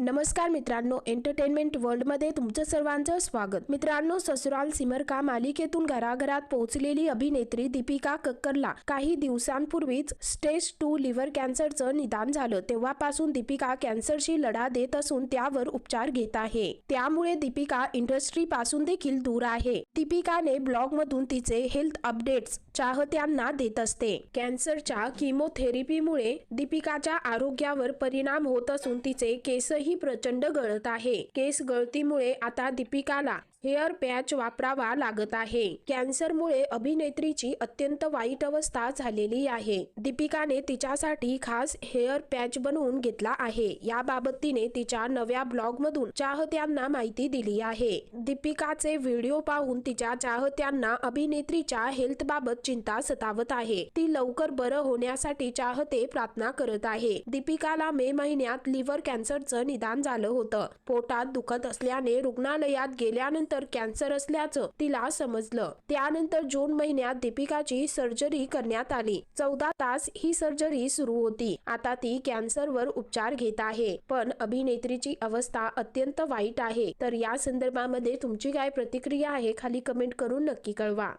नमस्कार मित्रांनो एंटरटेनमेंट वर्ल्डमध्ये तुमचं सर्वांचं स्वागत. मित्रांनो ससुराल सिमर का मालिकेतून घराघरात पोहोचलेली अभिनेत्री दीपिका कक्करला काही दिवसांपूर्वीच स्टेज टू लिव्हर कॅन्सरचं निदान झालं. तेव्हापासून दीपिका कॅन्सरशी लढा देत असून त्यावर उपचार घेत आहे. त्यामुळे दीपिका इंडस्ट्री पासून देखील दूर आहे. दीपिकाने ब्लॉगमधून तिचे हेल्थ अपडेट्स चाहत्यांना देत असते. कॅन्सरच्या किमोथेरपीमुळे दीपिकाच्या आरोग्यावर परिणाम होत असून तिचे केसही प्रचंड गळत आहे. केस गळतीमुळे आता दीपिकाला हेअर पॅच वापरावा लागत आहे. कॅन्सरमुळे अभिनेत्रीची अत्यंत वाईट अवस्था झालेली आहे. दीपिकाने तिच्यासाठी खास हेअर पॅच बनवून घेतला आहे. याबाबत तिने तिच्या नव्या ब्लॉग मधून चाहत्यांना माहिती दिली आहे. दीपिकाचे व्हिडिओ पाहून तिच्या चाहत्यांना अभिनेत्रीच्या हेल्थ बाबत चिंता सतावत आहे. ती लवकर बरं होण्यासाठी चाहते प्रार्थना करत आहे. दीपिकाला मे महिन्यात लिव्हर कॅन्सरचं निदान झालं होतं. पोटात दुखत असल्याने रुग्णालयात गेल्यानंतर कॅन्सर असल्याचं तिला समजलं. त्यानंतर जून महिन्यात दीपिकाची सर्जरी करण्यात आली. चौदा तास ही सर्जरी सुरू होती. आता ती कॅन्सरवर उपचार घेत आहे. पण अभिनेत्रीची अवस्था अत्यंत वाईट आहे. तर या संदर्भामध्ये तुमची काय प्रतिक्रिया आहे खाली कमेंट करून नक्की कळवा.